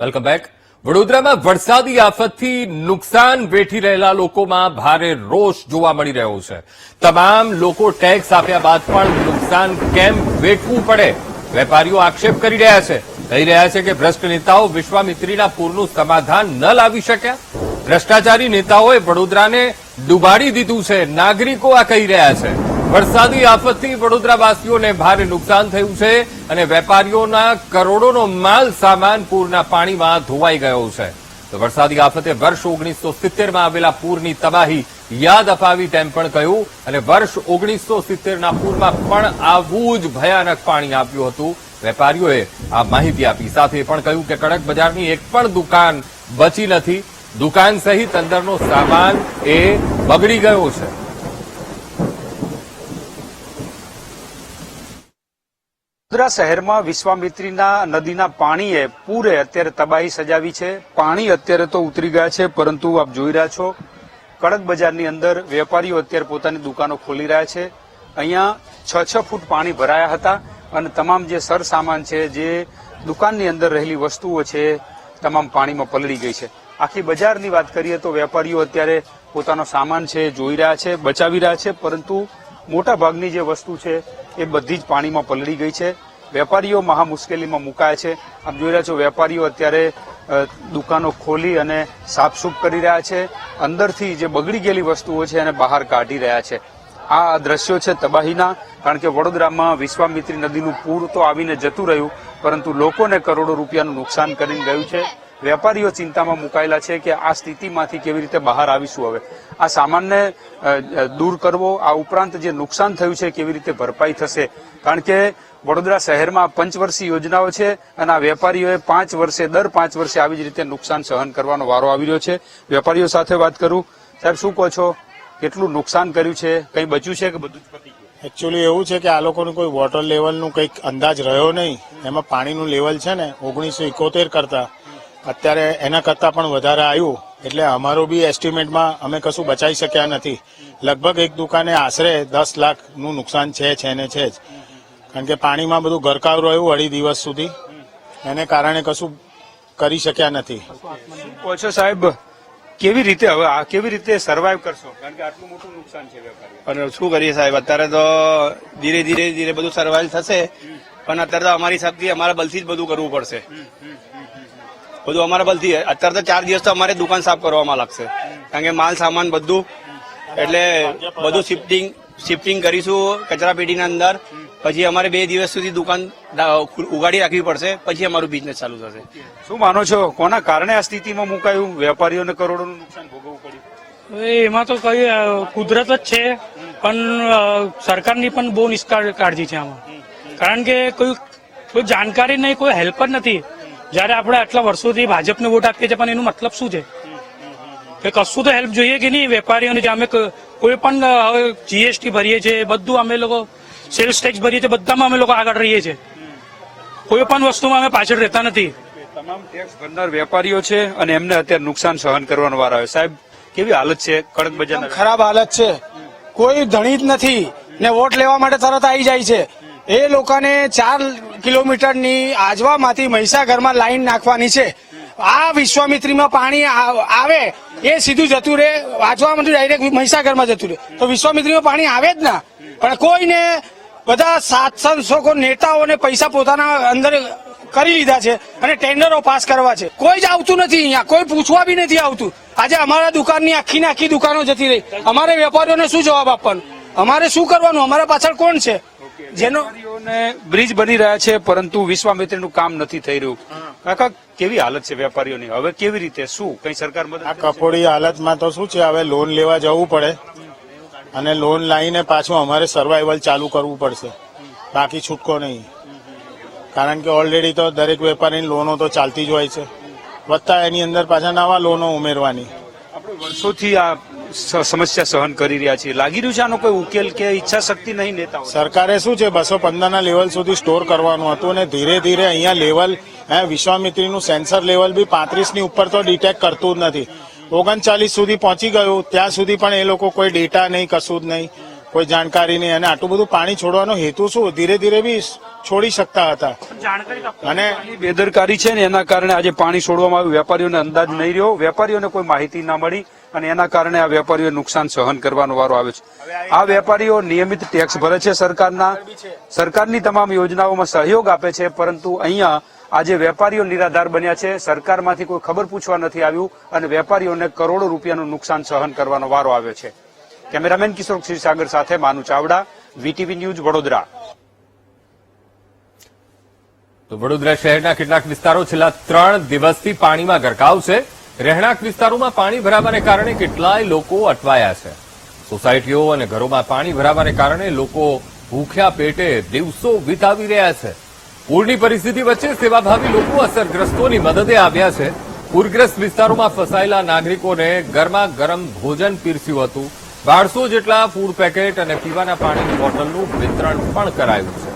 Welcome back વડોદરામાં વરસાદી આફતથી નુકસાન વેઠી રહેલા લોકોમાં ભારે રોષ જોવા મળી રહ્યો છે. તમામ લોકો ટેક્સ આપ્યા બાદ પણ નુકસાન કેમ વેઠવું પડે? વેપારીઓ આક્ષેપ કરી રહ્યા છે. કહી રહ્યા છે કે ભ્રષ્ટ નેતાઓ વિશ્વામિત્રીના પૂરનું સમાધાન ન લાવી શક્યા. ભ્રષ્ટાચારી નેતાઓએ વડોદરાને ડૂબાડી દીધું છે. નાગરિકો આ કહી રહ્યા છે. વરસાદી આફતથી વડોદરાવાસીઓને ભારે નુકસાન થયું છે અને વેપારીઓના કરોડોનો માલ સામાન પૂરના પાણીમાં ધોવાઈ ગયો છે. તો વરસાદી આફતે વર્ષ ઓગણીસો સિત્તેરમાં આવેલા પૂરની તબાહી યાદ અપાવી તેમ પણ કહ્યું અને વર્ષ ઓગણીસો સિત્તેરના પૂરમાં પણ આવું જ ભયાનક પાણી આપ્યું હતું. વેપારીઓએ આ માહિતી આપી. સાથે પણ કહ્યું કે કડક બજારની એક પણ દુકાન બચી નથી. દુકાન સહિત અંદરનો સામાન એ બગડી ગયો છે. વડોદરા શહેરમાં વિશ્વામિત્રીના નદીના પાણીએ પૂરે અત્યારે તબાહી સજાવી છે. પાણી અત્યારે તો ઉતરી ગયા છે, પરંતુ આપ જોઈ રહ્યા છો, કડક બજારની અંદર વેપારીઓ અત્યારે પોતાની દુકાનો ખોલી રહ્યા છે. અહીંયા છ છ ફૂટ પાણી ભરાયા હતા અને તમામ જે સરસામાન છે, જે દુકાનની અંદર રહેલી વસ્તુઓ છે તમામ પાણીમાં પલળી ગઈ છે. આખી બજારની વાત કરીએ તો વેપારીઓ અત્યારે પોતાનો સામાન છે જોઈ રહ્યા છે, બચાવી રહ્યા છે, પરંતુ મોટા ભાગની જે વસ્તુ છે એ બધી જ પાણીમાં પલળી ગઈ છે. વેપારીઓ મહા મુશ્કેલીમાં મુકાયા છે. આપ જોઈ રહ્યા છો, વેપારીઓ અત્યારે દુકાનો ખોલી અને સાફસૂફ કરી રહ્યા છે. અંદરથી જે બગડી ગયેલી વસ્તુઓ છે એને બહાર કાઢી રહ્યા છે. આ દ્રશ્યો છે તબાહીના, કારણ કે વડોદરામાં વિશ્વામિત્રી નદીનું પૂર તો આવીને જતું રહ્યું, પરંતુ લોકોને કરોડો રૂપિયાનું નુકસાન કરીને ગયું છે. વેપારીઓ ચિંતામાં મુકાયેલા છે કે આ સ્થિતિમાંથી કેવી રીતે બહાર આવીશું હવે. આ સામાનને દૂર કરવો, આ ઉપરાંત જે નુકસાન થયું છે કેવી રીતે ભરપાઈ થશે? કારણ કે વડોદરા શહેરમાં પંચવર્ષીય યોજનાઓ છે અને આ વેપારીઓએ પાંચ વર્ષે, દર પાંચ વર્ષે આવી જ રીતે નુકસાન સહન કરવાનો વારો આવી રહ્યો છે. વેપારીઓ સાથે વાત કરું. સાહેબ, શું કહો છો? કેટલું નુકસાન કર્યું છે? કંઈ બચ્યું છે કે બધું જ પતી એકચ્યુઅલી એવું છે કે આ લોકોનું કોઈ વોટર લેવલનું કંઈક અંદાજ રહ્યો નહીં. એમાં પાણીનું લેવલ છે ને ઓગણીસો ઇકોતેર કરતા અત્યારે એના કરતાં પણ વધારે આવ્યું એટલે અમારું બી એસ્ટિમેટમાં અમે કશું બચાવી શક્યા નથી. લગભગ એક દુકાને આશરે દસ લાખનું નુકસાન છે છે ને છે જ. કારણ કે પાણીમાં બધું ગરકાવ રહ્યું અઢી દિવસ સુધી. એને કારણે કશું કરી શક્યા નથી. ઓછો સાહેબ કેવી રીતે હવે આ કેવી રીતે સર્વાઈવ કરશો? કારણ કે આટલું મોટું નુકસાન છે પણ શું કરીએ સાહેબ? અત્યારે તો ધીરે ધીરે ધીરે બધું સર્વાઈવ થશે. પણ અત્યારે તો અમારી હિસાબથી અમારા બલથી જ બધું કરવું પડશે. બધું અમારા બલથી. અત્યારે તો ચાર દિવસ તો અમારે દુકાન સાફ કરવામાં લાગશે. કારણ કે માલ સામાન બધું. એટલે બધું શિફ્ટિંગ શિફ્ટિંગ કરીશું કચરા પેટીના અંદર. પછી અમારે બે દિવસ સુધી દુકાન ઉગાડી રાખવી પડશે. પછી અમારું બિઝનેસ ચાલુ થશે. શું માનો છો? કોના કારણે આ સ્થિતિમાં મુકાયું? વેપારીઓને કરોડોનું નુકસાન ભોગવવું પડ્યું. હવે એમાં તો કઈ કુદરત જ છે. પણ સરકારની પણ બહુ નિષ્કાળ કાળજી છે આમાં. કારણ કે કોઈ કોઈ જાણકારી નહીં કોઈ હેલ્પ જ નથી. જ્યારે આપણે આટલા વર્ષોથી ભાજપને વોટ આપીએ છીએ પણ એનું મતલબ શું છે? કે કશું તો હેલ્પ જોઈએ કે નહીં? વેપારીઓને જે અમે કોઈ પણ હવે જીએસટી ભરીએ છીએ બધું અમે લોકો સેલ્સ ટેક્સ ભરીએ છીએ બધામાં અમે લોકો આગળ રહીએ છીએ. કોઈ પણ વસ્તુમાં અમે પાછળ રહેતા નથી. તમામ ટેક્સ ભરનાર વેપારીઓ છે અને એમને અત્યારે નુકસાન સહન કરવાનો વાર આવે સાહેબ કેવી હાલત છે કડક બજાર ખરાબ હાલત છે. કોઈ ધણી જ નથી ને વોટ લેવા માટે તરત આવી જાય છે. એ લોકોને ચાર કિલોમીટરની આજવામાંથી મહીસાગરમાં લાઈન નાખવાની છે. આ વિશ્વામિત્રીમાં પાણી આવે એ સીધું જતું રહે. આજવામાંથી ડાયરેક્ટ મહીસાગરમાં જતું રહે. તો વિશ્વામિત્રીમાં પાણી આવે જ ના. પણ કોઈને બધા સાતસો નેતાઓને પૈસા પોતાના અંદર કરી લીધા છે અને ટેન્ડરો પાસ કરવા છે. કોઈ જ આવતું નથી અહીંયા. કોઈ પૂછવા બી નથી આવતું. આજે અમારા દુકાનની આખી ને આખી દુકાનો જતી રહી. અમારે વેપારીઓને શું જવાબ આપવાનો? અમારે શું કરવાનું? અમારા પાછળ કોણ છે? જેનો વેપારીઓને બ્રિજ બની રહ્યા છે પરંતુ વિશ્વામિત્રીનું કામ નથી થઈ રહ્યું. કાકા કેવી હાલત છે વેપારીઓની? હવે કેવી રીતે? શું? કઈ સરકાર મદદ આ કપોડી હાલતમાં તો શું છે? હવે લોન લેવા જવું પડે. અને લોન લાવીને પાછું અમારે સર્વાઈવલ ચાલુ કરવું પડશે. બાકી છૂટકો નહીં. કારણ કે ઓલરેડી તો દરેક વેપારીની લોનો તો ચાલતી જ હોય છે. વત્તા એની અંદર પાછા નવા લોનો ઉમેરવાની. આપણે વર્ષોથી આ સમસ્યા સહન કરી રહ્યા છીએ. લાગી રહ્યું છે આનો કોઈ ઉકેલ કે ઈચ્છા શક્તિ નહીં નેતા સરકારે શું છે બસો પંદરના લેવલ સુધી સ્ટોર કરવાનું હતું અને ધીરે ધીરે અહીંયા લેવલ હે વિશ્વામિત્રીનું સેન્સર લેવલ બી પાંત્રીસની ઉપર તો ડિટેક્ટ કરતું જ નથી. ઓગણચાલીસ સુધી પહોંચી ગયું ત્યાં સુધી પણ એ લોકો કોઈ ડેટા નહીં કશું જ નહીં કોઈ જાણકારી નહીં. અને આટલું બધું પાણી છોડવાનો હેતુ શું? ધીરે ધીરે બી છોડી શકતા હતા. અને બેદરકારી છે ને એના કારણે આજે પાણી છોડવામાં આવ્યું. વેપારીઓને અંદાજ નહીં રહ્યો. વેપારીઓને કોઈ માહિતી ના મળી. અને એના કારણે આ વેપારીઓ નુકસાન સહન કરવાનો વારો આવે છે. આ વેપારીઓ નિયમિત ટેક્સ ભરે છે સરકારના. સરકારની તમામ યોજનાઓમાં સહયોગ આપે છે પરંતુ અહીંયા આજે વેપારીઓ નિરાધાર બન્યા છે સરકારમાંથી કોઈ ખબર પૂછવા નથી આવ્યું અને વેપારીઓને કરોડો રૂપિયાનું નુકસાન સહન કરવાનો વારો આવ્યો છે. કેમેરામેન કિશોર ક્ષીરસાગર સાથે માનુ ચાવડા વીટીવી ન્યૂઝ વડોદરા. તો વડોદરા શહેરના કેટલાક વિસ્તારો છેલ્લા ત્રણ દિવસથી પાણીમાં ગરકાવ છે. રહેણાંક વિસ્તારોમાં પાણી ભરાવાને કારણે કેટલાય લોકો અટવાયા છે. સોસાયટીઓ અને ઘરોમાં પાણી ભરાવાને કારણે લોકો ભૂખ્યા પેટે દિવસો વિતાવી રહ્યા છે. પૂરની પરિસ્થિતિ વચ્ચે સેવાભાવી લોકો અસરગ્રસ્તોની મદદે આવ્યા છે. પૂરગ્રસ્ત વિસ્તારોમાં ફસાયેલા નાગરિકોને ગરમા ગરમ ભોજન પીરસ્યું હતું. બારસો જેટલા ફૂડ પેકેટ અને પીવાના પાણીની બોટલનું વિતરણ પણ કરાયું છે.